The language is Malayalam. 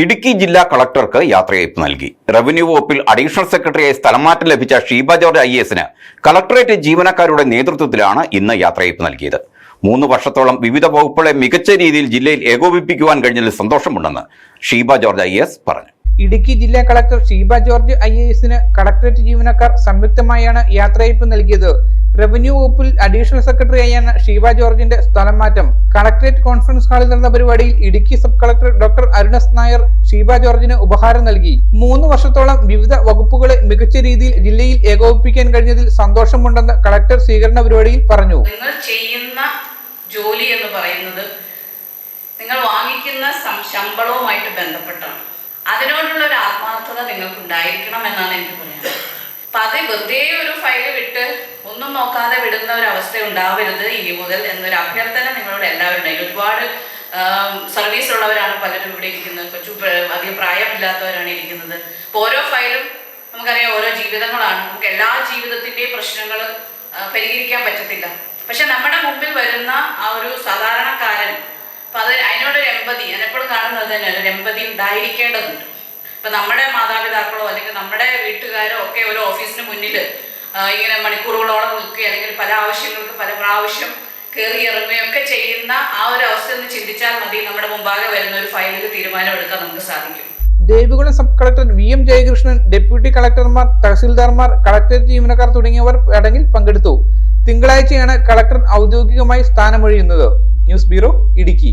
ഇടുക്കി ജില്ലാ കളക്ടർക്ക് യാത്രയയപ്പ് നൽകി. റവന്യൂ വകുപ്പിൽ അഡീഷണൽ സെക്രട്ടറിയായി സ്ഥലമാറ്റം ലഭിച്ച ഷീബ ജോർജ് ഐ എസിന് കളക്ടറേറ്റ് ജീവനക്കാരുടെ നേതൃത്വത്തിലാണ് ഇന്ന് യാത്രയയപ്പ് നൽകിയത്. മൂന്ന് വർഷത്തോളം വിവിധ വകുപ്പുകളെ മികച്ച രീതിയിൽ ജില്ലയിൽ ഏകോപിപ്പിക്കുവാൻ കഴിഞ്ഞതിൽ സന്തോഷമുണ്ടെന്ന് ഷീബ ജോർജ് ഐ എസ് പറഞ്ഞു. ഇടുക്കി ജില്ലാ കളക്ടർ ഷീബ ജോർജ് ഐ എസിന് കളക്ടറേറ്റ് ജീവനക്കാർ സംയുക്തമായാണ് യാത്രയയപ്പ് നൽകിയത്. റവന്യൂ വകുപ്പിൽ അഡീഷണൽ സെക്രട്ടറിയായാണ് ഷീബ ജോർജിന്റെ സ്ഥലം മാറ്റം. കളക്ടറേറ്റ് കോൺഫറൻസ് ഹാളിൽ നടന്ന പരിപാടിയിൽ Idukki sub collector doctor Arun S Nair Sheeba ജോർജിന് ഉപഹാരം നൽകി. മൂന്ന് വർഷത്തോളം വിവിധ വകുപ്പുകളെ മികച്ച രീതിയിൽ ജില്ലയിൽ ഏകോപിപ്പിക്കാൻ കഴിഞ്ഞതിൽ സന്തോഷമുണ്ടെന്ന് കളക്ടർ സ്വീകരണ പരിപാടിയിൽ പറഞ്ഞു. നിങ്ങൾ ചെയ്യുന്ന ജോലി എന്ന് പറയുന്നത് നിങ്ങൾ വാങ്ങിക്കുന്ന ശമ്പളവുമായിട്ട് ബന്ധപ്പെട്ടാണ്. അതിനോടുള്ള ഒരു ആത്മാർത്ഥത നിങ്ങൾക്ക് ഉണ്ടായിരിക്കണം എന്നാണ് എനിക്ക് പറയുന്നത് അപ്പൊ അത് വെറുതെ ഒരു ഫയൽ വിട്ട് നോക്കാതെ വിടുന്ന ഒരു അവസ്ഥ ഉണ്ടാവരുത് ഇനി മുതൽ എന്നൊരു അഭ്യർത്ഥന നിങ്ങളോട് എല്ലാവരും ഉണ്ടായി ഒരുപാട് സർവീസ് ഉള്ളവരാണ് പലരും ഇവിടെ ഇരിക്കുന്നത്. കൊച്ചു അധികം പ്രായമില്ലാത്തവരാണ് ഇരിക്കുന്നത്. അപ്പൊ ഓരോ ഫയലും നമുക്കറിയാം ഓരോ ജീവിതങ്ങളാണ്. നമുക്ക് എല്ലാ ജീവിതത്തിന്റെയും പ്രശ്നങ്ങൾ പരിഹരിക്കാൻ പറ്റത്തില്ല. പക്ഷെ നമ്മുടെ മുമ്പിൽ വരുന്ന ആ ഒരു സാധാരണക്കാരൻ അപ്പൊ അത് അതിനോടൊരു എമ്പതി ഞാൻ എപ്പോഴും കാണുന്നത് തന്നെ ഒരു എമ്പതി ഉണ്ടായിരിക്കേണ്ടതുണ്ട്. ഇപ്പൊ നമ്മുടെ മാതാപിതാക്കളോ അല്ലെങ്കിൽ നമ്മുടെ വീട്ടുകാരോ ഒക്കെ ഒരു ഓഫീസിന് മുന്നിൽ ഇങ്ങനെ മണിക്കൂറുകളോളം നിൽക്കുക അല്ലെങ്കിൽ പല ആവശ്യങ്ങൾക്ക് പല പ്രാവശ്യം കയറി ഇറങ്ങുകയൊക്കെ ചെയ്യുന്ന ആ ഒരു അവസ്ഥ ഒന്ന് ചിന്തിച്ചാൽ മതി. നമ്മുടെ മുമ്പാകെ വരുന്ന ഒരു ഫയലിൽ തീരുമാനം എടുക്കാൻ നമുക്ക് സാധിക്കും. Devikulam sub collector V M Jayakrishnan deputy കളക്ടർമാർ തഹസിൽദാർമാർ കളക്ടറേറ്റ് ജീവനക്കാർ തുടങ്ങിയവർ ചടങ്ങിൽ പങ്കെടുത്തു. തിങ്കളാഴ്ചയാണ് കളക്ടർ ഔദ്യോഗികമായി സ്ഥാനമൊഴിയുന്നത്. News bureau Idukki.